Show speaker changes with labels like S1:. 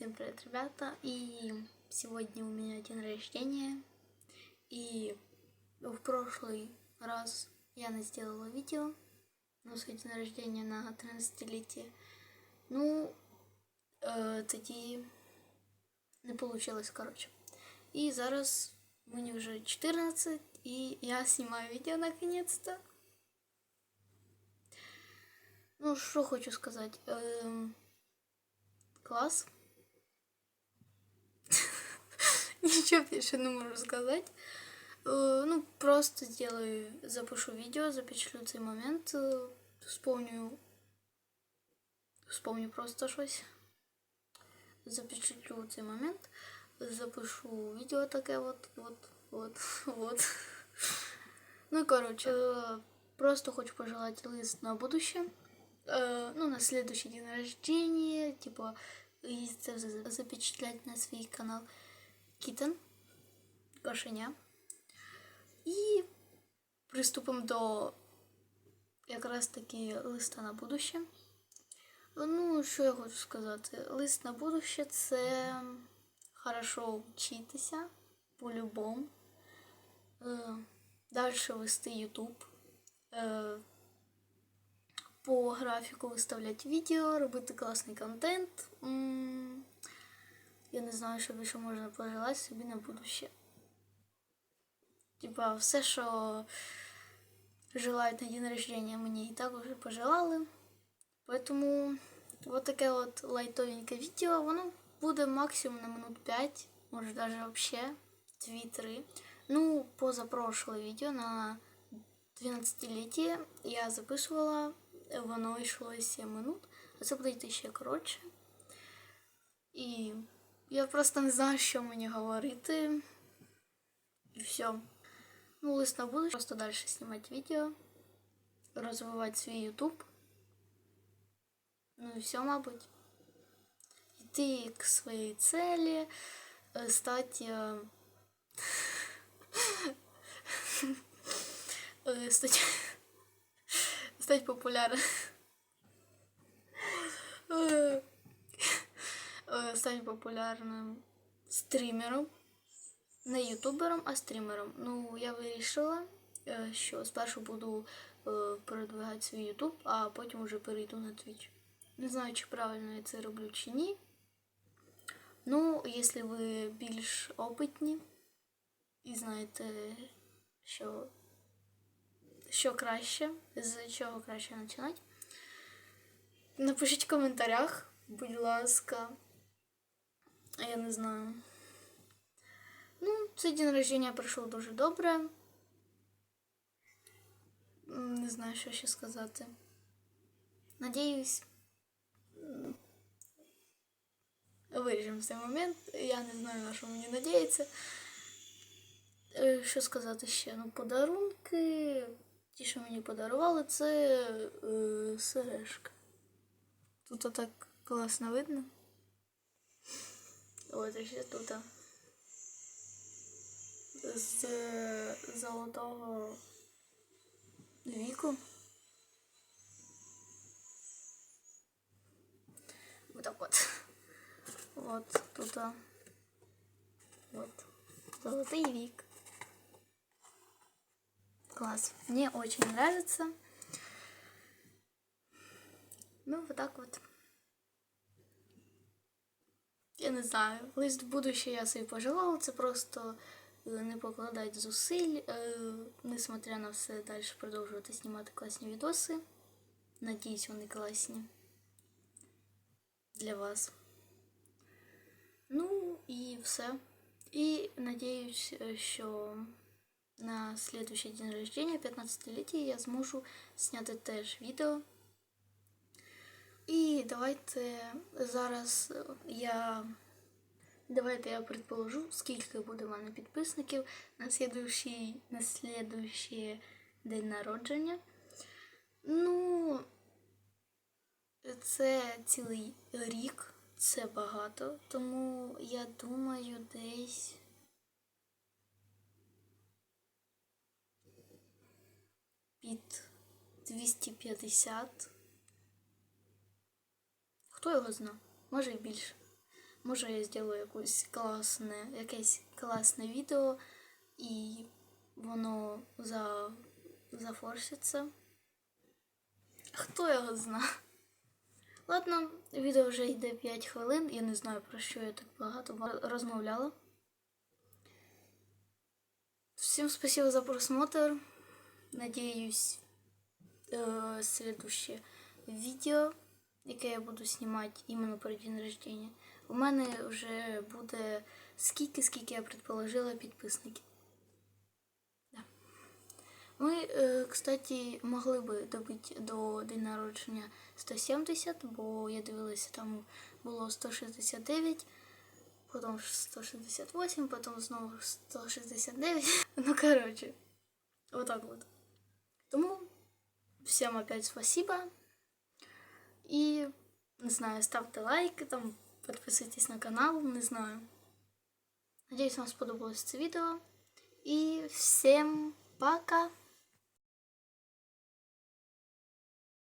S1: Всем привет, ребята! И сегодня у меня день рождения. И в прошлый раз я не сделала видео на свой день рождения на 13-летие. Ну, е, тоді не получилось, короче. І зараз мені вже 14, і я знімаю відео наконец-то. Ну, що хочу сказати. Ем, клас. Ничего больше не могу сказать. Э, Ну, просто сделаю, запишу видео, запечатлю цей момент, э, вспомню, вспомню просто щось. Запечатлю цей момент, запишу відео таке от, от, от, от. Ну, короче, э, просто хочу пожелать лист на будущее. Э, Ну, на следующий день рождения, типа, і це за- запечатлять на свій канал Кітен, кошеня. І приступимо до якраз таки листа на будуще. Ну, що я хочу сказати? Лист на будуще це хорошо вчитися по-любому. Е, Далі вести YouTube. Е, по графіку виставляти відео, робити класний контент. Я не знаю, що більше можна пожелати собі на будуще. Типа, все, що желають на день рождения, мені і так вже пожелали. Поэтому вот таке от лайтовеньке відео, воно буде максимум на минут 5, може даже вообще 2-3. Ну, позапрошлое відео на 12-ліття я записувала, воно йшло 7 минут, а це буде йти ще коротше. І я просто не знаю, що мені говорити. І все. Ну, лист на будущее, просто далі знімати відео, розвивати свій YouTube. Ну і все, мабуть. Йти к своїй цілі, стати. е, е, стати, стати популярним. Е, Стати популярним стрімером. Не ютубером, а стрімером. Ну, я вирішила, е, що спершу буду е, передвигати свій ютуб, а потім вже перейду на Twitch. Не знаю, чи правильно я це роблю чи ні. Ну, якщо ви більш опитні і знаєте, що, що краще, з чого краще починати, напишіть в коментарях, будь ласка. Я не знаю. Ну, цей день рождения пройшов дуже добре. Не знаю, що ще сказати. Надіюсь. Виріжемо цей момент. Я не знаю, на що мені надіється. Е, Що сказати ще? Ну, подарунки. Ті, що мені подарували, це е, сережка. Тут так класно видно. Ось ще тут. З е, золотого віку. Вот так вот. Вот тут. Вот. Золотый вик. Класс. Мне очень нравится. Ну, вот так вот. Я не знаю. Лист в будущее я собі пожелала. Це просто е, не покладати зусиль, е, несмотря на все, далі продовжувати знімати класні відоси. Надіюсь, вони класні для вас. Ну і все. І надіюсь, е, що на следующий день рождения, 15-ліття, я зможу зняти теж відео. Давайте зараз я. Давайте я предположу, скільки буде в мене підписників на слідуючий, на слідуючий день народження. Ну, це цілий рік, це багато, тому я думаю, десь. Під 250. Хто його зна? Може і більше. Може я зроблю якусь класне, якесь класне відео і воно за, зафорситься. Хто його знає? Ладно, відео вже йде 5 хвилин. Я не знаю про що я так багато розмовляла. Всем спасибо за просмотр. Надеюсь, э, следующее відео, яке я буду знімати іменно про день рождения, у мене вже буде скільки, скільки я предположила підписників. Да. Ми, е, кстати, могли би добити до день народження 170, бо я дивилася, там було 169, потім 168, потім знову 169. Ну, короче, вот так вот. Тому всем опять спасибо. И, не знаю, ставте лайки, там, підписуйтесь на канал, не знаю. Надіюсь, вам сподобалось це відео. І всім пока!